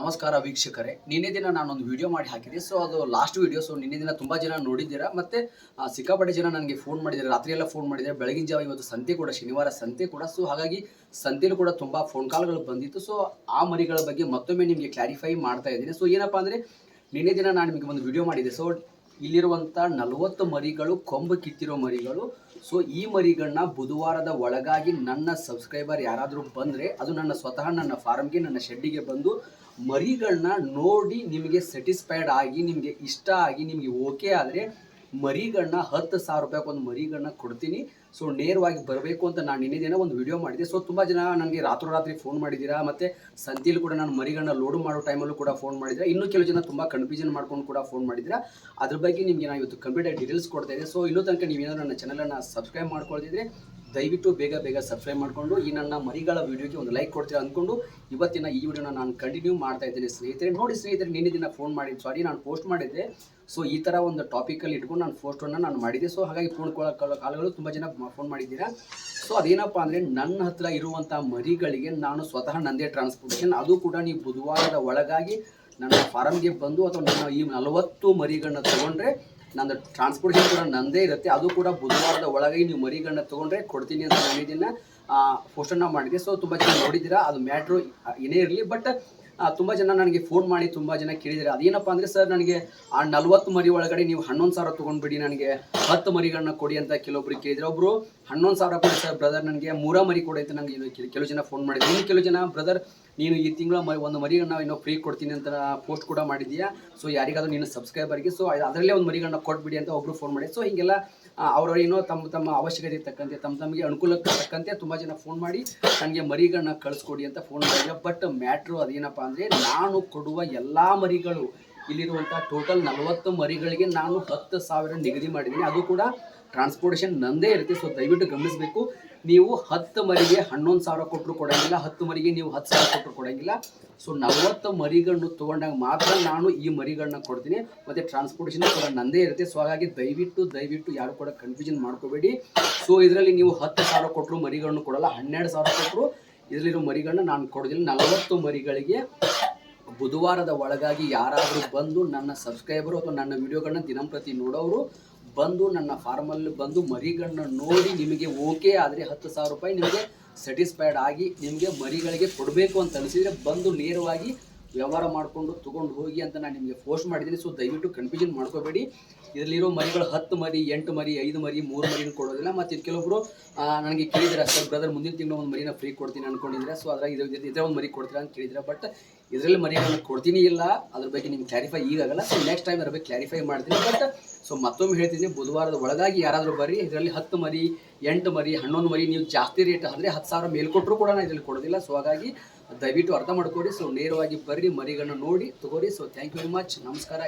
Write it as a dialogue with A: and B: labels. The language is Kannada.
A: ನಮಸ್ಕಾರ ವೀಕ್ಷಕರೇ. ನಿನ್ನೆ ದಿನ ನಾನೊಂದು ವಿಡಿಯೋ ಮಾಡಿ ಹಾಕಿದ್ದೆ. ಸೊ ಅದು ಲಾಸ್ಟ್ ವಿಡಿಯೋ ಸೊ ನಿನ್ನೆ ದಿನ ತುಂಬ ಜನ ನೋಡಿದ್ದೀರಾ? ಮತ್ತೆ ಸಿಕ್ಕಾಪಟ್ಟೆ ಜನ ನನಗೆ ಫೋನ್ ಮಾಡಿದ್ದಾರೆ. ರಾತ್ರಿ ಎಲ್ಲ ಫೋನ್ ಮಾಡಿದ್ದಾರೆ. ಬೆಳಗಿನ ಜಾವ ಇವತ್ತು ಸಂತೆ ಕೂಡ, ಶನಿವಾರ ಸಂತೆ ಕೂಡ. ಸೊ ಹಾಗಾಗಿ ಸಂತೆಲೂ ಕೂಡ ತುಂಬ ಫೋನ್ ಕಾಲ್ಗಳು ಬಂದಿತ್ತು. ಸೊ ಆ ಮರಿಗಳ ಬಗ್ಗೆ ಮತ್ತೊಮ್ಮೆ ನಿಮಗೆ ಕ್ಲಾರಿಫೈ ಮಾಡ್ತಾ ಇದ್ದೀನಿ. ಸೊ ಏನಪ್ಪ ಅಂದರೆ, ನಿನ್ನೆ ದಿನ ನಾನು ನಿಮಗೆ ಒಂದು ವಿಡಿಯೋ ಮಾಡಿದ್ದೆ. ಸೊ ಇಲ್ಲಿರುವಂಥ ನಲವತ್ತು ಮರಿಗಳು, ಕೊಂಬು ಕಿತ್ತಿರೋ ಮರಿಗಳು ಸೊ ಈ ಮರಿಗಳನ್ನ ಬುಧವಾರದ ಒಳಗಾಗಿ ನನ್ನ ಸಬ್ಸ್ಕ್ರೈಬರ್ ಯಾರಾದರೂ ಬಂದರೆ ಅದು ನನ್ನ ಸ್ವತಃ ನನ್ನ ಫಾರ್ಮ್ಗೆ ನನ್ನ ಶೆಡ್ಡಿಗೆ ಬಂದು ಮರಿಗಳನ್ನ ನೋಡಿ ನಿಮಗೆ ಸ್ಯಾಟಿಸ್ಫೈಡ್ ಆಗಿ, ನಿಮಗೆ ಇಷ್ಟ ಆಗಿ, ನಿಮಗೆ ಓಕೆ ಆದರೆ ಮರಿಗಳನ್ನ ಹತ್ತು ಸಾವಿರ ರೂಪಾಯಿಗೆ ಒಂದು ಮರಿಗಳನ್ನ ಕೊಡ್ತೀನಿ. ಸೊ ನೇರವಾಗಿ ಬರಬೇಕು ಅಂತ ನಾನು ನಿನ್ನೆ ದಿನ ಒಂದು ವಿಡಿಯೋ ಮಾಡಿದೆ ಸೊ ತುಂಬ ಜನ ನನಗೆ ರಾತ್ರೋರಾತ್ರಿ ಫೋನ್ ಮಾಡಿದ್ದೀರಾ? ಮತ್ತು ಸಂತಿಲಿ ಕೂಡ ನಾನು ಮರಿಗಳನ್ನ ಲೋಡ್ ಮಾಡೋ ಟೈಮಲ್ಲೂ ಕೂಡ ಫೋನ್ ಮಾಡಿದ್ದೀರಾ? ಇನ್ನೂ ಕೆಲವು ಜನ ತುಂಬ ಕನ್ಫ್ಯೂಷನ್ ಮಾಡ್ಕೊಂಡು ಕೂಡ ಫೋನ್ ಮಾಡಿದ್ದೀರಾ? ಅದ್ರ ಬಗ್ಗೆ ನಿಮಗೆ ನಾನು ಇವತ್ತು ಕಂಪ್ಲೀಟ್ ಡೀಟೇಲ್ಸ್ ಕೊಡ್ತಾ ಇದ್ದೆ. ಸೊ ಇನ್ನೂ ತನಕ ನೀವೇನಾದ್ರು ನನ್ನ ಚಾನಲನ್ನು ಸಬ್ಸ್ಕ್ರೈಬ್ ಮಾಡ್ಕೊಳ್ತಿದ್ರೆ ದಯವಿಟ್ಟು ಬೇಗ ಬೇಗ ಸಬ್ಸ್ಕ್ರೈಬ್ ಮಾಡಿಕೊಂಡು, ಈ ನನ್ನ ಮರಿಗಳ ವಿಡಿಯೋಗೆ ಒಂದು ಲೈಕ್ ಕೊಡ್ತೀರಾ ಅಂದ್ಕೊಂಡು ಇವತ್ತಿನ ಈ ವಿಡಿಯೋನ ನಾನು ಕಂಟಿನ್ಯೂ ಮಾಡ್ತಾ ಇದ್ದೇನೆ ಸ್ನೇಹಿತರೆ. ನೋಡಿ ಸ್ನೇಹಿತರೆ, ನಿನ್ನೆ ದಿನ ಫೋನ್ ಮಾಡಿ ಸಾರಿ ನಾನು ಪೋಸ್ಟ್ ಮಾಡಿದ್ದೆ. ಸೊ ಈ ಥರ ಒಂದು ಟಾಪಿಕಲ್ಲಿ ಇಟ್ಕೊಂಡು ನಾನು ಪೋಸ್ಟನ್ನು ನಾನು ಮಾಡಿದ್ದೆ. ಸೊ ಹಾಗಾಗಿ ಫೋನ್ ಕಾಲಗಳು ತುಂಬ ಜನ ಫೋನ್ ಮಾಡಿದ್ದೀರಾ? ಸೊ ಅದೇನಪ್ಪ ಅಂದರೆ ನನ್ನ ಹತ್ರ ಇರುವಂಥ ಮರಿಗಳಿಗೆ ನಾನು ಸ್ವತಃ ನಂದೇ ಟ್ರಾನ್ಸ್ಪೋರ್ಟೇಷನ್ ಅದು ಕೂಡ ನೀವು ಬುಧವಾರದ ಒಳಗಾಗಿ ನನ್ನ ಫಾರಮ್ಗೆ ಬಂದು ಅಥವಾ ನನ್ನ ಈ ನಲವತ್ತು ಮರಿಗಳನ್ನ ತೊಗೊಂಡ್ರೆ ನನ್ನ ಟ್ರಾನ್ಸ್ಪೋರ್ಟೇಷನ್ ಕೂಡ ನಂದೇ ಇರುತ್ತೆ. ಅದು ಕೂಡ ಬುಧವಾರದ ಒಳಗೆ ನೀವು ಮರಿಗಳನ್ನ ತೊಗೊಂಡ್ರೆ ಕೊಡ್ತೀನಿ ಅಂತ ನಾನು ಇದನ್ನು ಪೋಸ್ಟನ್ನು ಮಾಡಿದೆ ಸೊ ತುಂಬ ಚೆನ್ನಾಗಿ ನೋಡಿದ್ದೀರಾ. ಅದು ಮ್ಯಾಟ್ರು ಏನೇ ಇರಲಿ. ಬಟ್ ತುಂಬ ಜನ ನನಗೆ ಫೋನ್ ಮಾಡಿ ತುಂಬ ಜನ ಕೇಳಿದ್ದಾರೆ. ಅದೇನಪ್ಪ ಅಂದರೆ ಸರ್ ನನಗೆ ಆ ನಲ್ವತ್ತು ಮರಿ ಒಳಗಡೆ ನೀವು ಹನ್ನೊಂದು ಸಾವಿರ ತೊಗೊಂಡ್ಬಿಡಿ, ನನಗೆ ಹತ್ತು ಮರಿಗಳನ್ನ ಕೊಡಿ ಅಂತ ಕೆಲವೊಬ್ರು ಕೇಳಿದ್ರು. ಒಬ್ಬರು ಹನ್ನೊಂದು ಸಾವಿರ ಕೊಡಿ ಸರ್ ಬ್ರದರ್ ನನಗೆ ಮೂರ ಮರಿ ಕೊಡಿ ಅಂತ ನನಗೆ ಕೆಲವು ಜನ ಫೋನ್ ಮಾಡಿದ್ರು. ಇನ್ನು ಕೆಲವು ಜನ ಬ್ರದರ್ ನೀನು ಈ ತಿಂಗಳ ಮರಿ ಒಂದು ಮರಿಗಳನ್ನ ಇನ್ನೂ ಫ್ರೀ ಕೊಡ್ತೀನಿ ಅಂತ ಪೋಸ್ಟ್ ಕೂಡ ಮಾಡಿದ್ಯಾ ಸೊ ಯಾರಿಗಾದ್ರೂ ನಿನ್ನ ಸಬ್ಸ್ಕ್ರೈಬರ್ಗೆ ಸೊ ಅದರಲ್ಲೇ ಒಂದು ಮರಿಗಳನ್ನ ಕೊಟ್ಬಿಡಿ ಅಂತ ಒಬ್ಬರು ಫೋನ್ ಮಾಡಿ ಸೊ ಹೀಗೆಲ್ಲ ಅವರೇನೋ ತಮ್ಮ ತಮ್ಮ ಅವಶ್ಯಕತೆ ತಕ್ಕಂತೆ, ತಮ್ಮ, ತಮಗೆ ಅನುಕೂಲಕ್ಕೆ ತಕ್ಕಂತೆ ತುಂಬ ಜನ ಫೋನ್ ಮಾಡಿ ನನಗೆ ಮರಿಗಳನ್ನ ಕಳಿಸ್ಕೊಡಿ ಅಂತ ಫೋನ್ ಮಾಡಿದ್ಯಾ ಬಟ್ ಮ್ಯಾಟ್ರು ಅದೇನಪ್ಪ ಅಂದರೆ, ನಾನು ಕೊಡುವ ಎಲ್ಲ ಮರಿಗಳು ಇಲ್ಲಿರುವಂಥ ಟೋಟಲ್ ನಲವತ್ತು ಮರಿಗಳಿಗೆ ನಾನು ಹತ್ತು ಸಾವಿರ ನಿಗದಿ ಮಾಡಿದ್ದೀನಿ. ಅದು ಕೂಡ ಟ್ರಾನ್ಸ್ಪೋರ್ಟೇಷನ್ ನಂದೇ ಇರುತ್ತೆ. ಸೊ ದಯವಿಟ್ಟು ಗಮನಿಸಬೇಕು. ನೀವು ಹತ್ತು ಮರಿಗೆ ಹನ್ನೊಂದು ಸಾವಿರ ಕೊಟ್ಟರು ಕೊಡೋಂಗಿಲ್ಲ, ಹತ್ತು ಮರಿಗೆ ನೀವು ಹತ್ತು ಸಾವಿರ ಕೊಟ್ಟರು ಕೊಡೋಂಗಿಲ್ಲ. ಸೊ ನಲವತ್ತು ಮರಿಗಳನ್ನು ತೊಗೊಂಡಾಗ ಮಾತ್ರ ನಾನು ಈ ಮರಿಗಳನ್ನ ಕೊಡ್ತೀನಿ. ಮತ್ತು ಟ್ರಾನ್ಸ್ಪೋರ್ಟೇಷನ್ ಕೂಡ ನಂದೇ ಇರುತ್ತೆ. ಸೊ ಹಾಗಾಗಿ ದಯವಿಟ್ಟು ದಯವಿಟ್ಟು ಯಾರು ಕೂಡ ಕನ್ಫ್ಯೂಷನ್ ಮಾಡ್ಕೋಬೇಡಿ. ಸೊ ಇದರಲ್ಲಿ ನೀವು ಹತ್ತು ಸಾವಿರ ಕೊಟ್ಟರು ಮರಿಗಳನ್ನು ಕೊಡಲ್ಲ, ಹನ್ನೆರಡು ಸಾವಿರ ಕೊಟ್ಟರು ಇದರಲ್ಲಿರೋ ಮರಿಗಳನ್ನ ನಾನು ಕೊಡೋದಿಲ್ಲ. ನಲವತ್ತು ಮರಿಗಳಿಗೆ ಬುಧವಾರದ ಒಳಗಾಗಿ ಯಾರಾದರೂ ಬಂದು ನನ್ನ ಸಬ್ಸ್ಕ್ರೈಬರು ಅಥವಾ ನನ್ನ ವಿಡಿಯೋಗಳನ್ನ ದಿನಂಪ್ರತಿ ನೋಡೋರು ಬಂದು ನನ್ನ ಫಾರ್ಮಲ್ಲಿ ಬಂದು ಮರಿಗಳನ್ನ ನೋಡಿ ನಿಮಗೆ ಓಕೆ ಆದರೆ ಹತ್ತು ಸಾವಿರ ರೂಪಾಯಿ ನಿಮಗೆ ಸ್ಯಾಟಿಸ್ಫೈಡ್ ಆಗಿ ನಿಮಗೆ ಮರಿಗಳಿಗೆ ಕೊಡಬೇಕು ಅಂತ ಅನಿಸಿದರೆ ಬಂದು ನೇರವಾಗಿ ವ್ಯವಹಾರ ಮಾಡಿಕೊಂಡು ತೊಗೊಂಡು ಹೋಗಿ ಅಂತ ನಾನು ನಿಮಗೆ ಪೋಸ್ಟ್ ಮಾಡಿದ್ದೀನಿ ಸೊ ದಯವಿಟ್ಟು ಕನ್ಫ್ಯೂಷನ್ ಮಾಡ್ಕೋಬೇಡಿ. ಇದರಲ್ಲಿರೋ ಮರಿಗಳು ಹತ್ತು ಮರಿ, ಎಂಟು ಮರಿ, ಐದು ಮರಿ, ಮೂರು ಮರಿನ ಕೊಡೋದಿಲ್ಲ. ಮತ್ತು ಇದು ಕೆಲವೊಬ್ಬರು ನನಗೆ ಕೇಳಿದ್ರೆ ಸರ್ ಬ್ರದರ್ ಮುಂದಿನ ತಿಂಗಳು ಒಂದು ಮರಿನ ಫ್ರೀ ಕೊಡ್ತೀನಿ ಅನ್ಕೊಂಡಿದ್ರೆ. ಸೊ ಅದ್ರಾಗ ಇದು ಇದ್ರೆ ಒಂದು ಮರಿ ಕೊಡ್ತೀರಾ ಅಂತ ಕೇಳಿದ್ರೆ. ಬಟ್ ಇದರಲ್ಲಿ ಮರಿಗಳನ್ನ ಕೊಡ್ತೀನಿ ಇಲ್ಲ, ಅದ್ರ ಬಗ್ಗೆ ನಿಮ್ಗೆ ಕ್ಲಾರಿಫೈ ಈಗಾಗಲ್ಲ ಸೊ ನೆಕ್ಸ್ಟ್ ಟೈಮ್ ಅದ್ರ ಬಗ್ಗೆ ಕ್ಲಾರಿಫೈ ಮಾಡ್ತೀನಿ. ಬಟ್ ಸೊ ಮತ್ತೊಮ್ಮೆ ಹೇಳ್ತೀನಿ, ಬುಧವಾರದ ಒಳಗಾಗಿ ಯಾರಾದರೂ ಬರ್ರಿ. ಇದರಲ್ಲಿ ಹತ್ತು ಮರಿ, ಎಂಟು ಮರಿ, ಹನ್ನೊಂದು ಮರಿ, ನೀವು ಜಾಸ್ತಿ ರೇಟ್ ಅಂದರೆ ಹತ್ತು ಸಾವಿರ ಮೇಲ್ಕೊಟ್ಟರು ಕೂಡ ನಾನು ಇದರಲ್ಲಿ ಕೊಡೋದಿಲ್ಲ. ಸೊ ಹಾಗಾಗಿ ದಯವಿಟ್ಟು ಅರ್ಥ ಮಾಡ್ಕೊಡಿ ಸೊ ನೇರವಾಗಿ ಬರ್ರಿ ಮರಿಗಳನ್ನ ನೋಡಿ ತಗೋರಿ. So thank you very much ನಮಸ್ಕಾರ.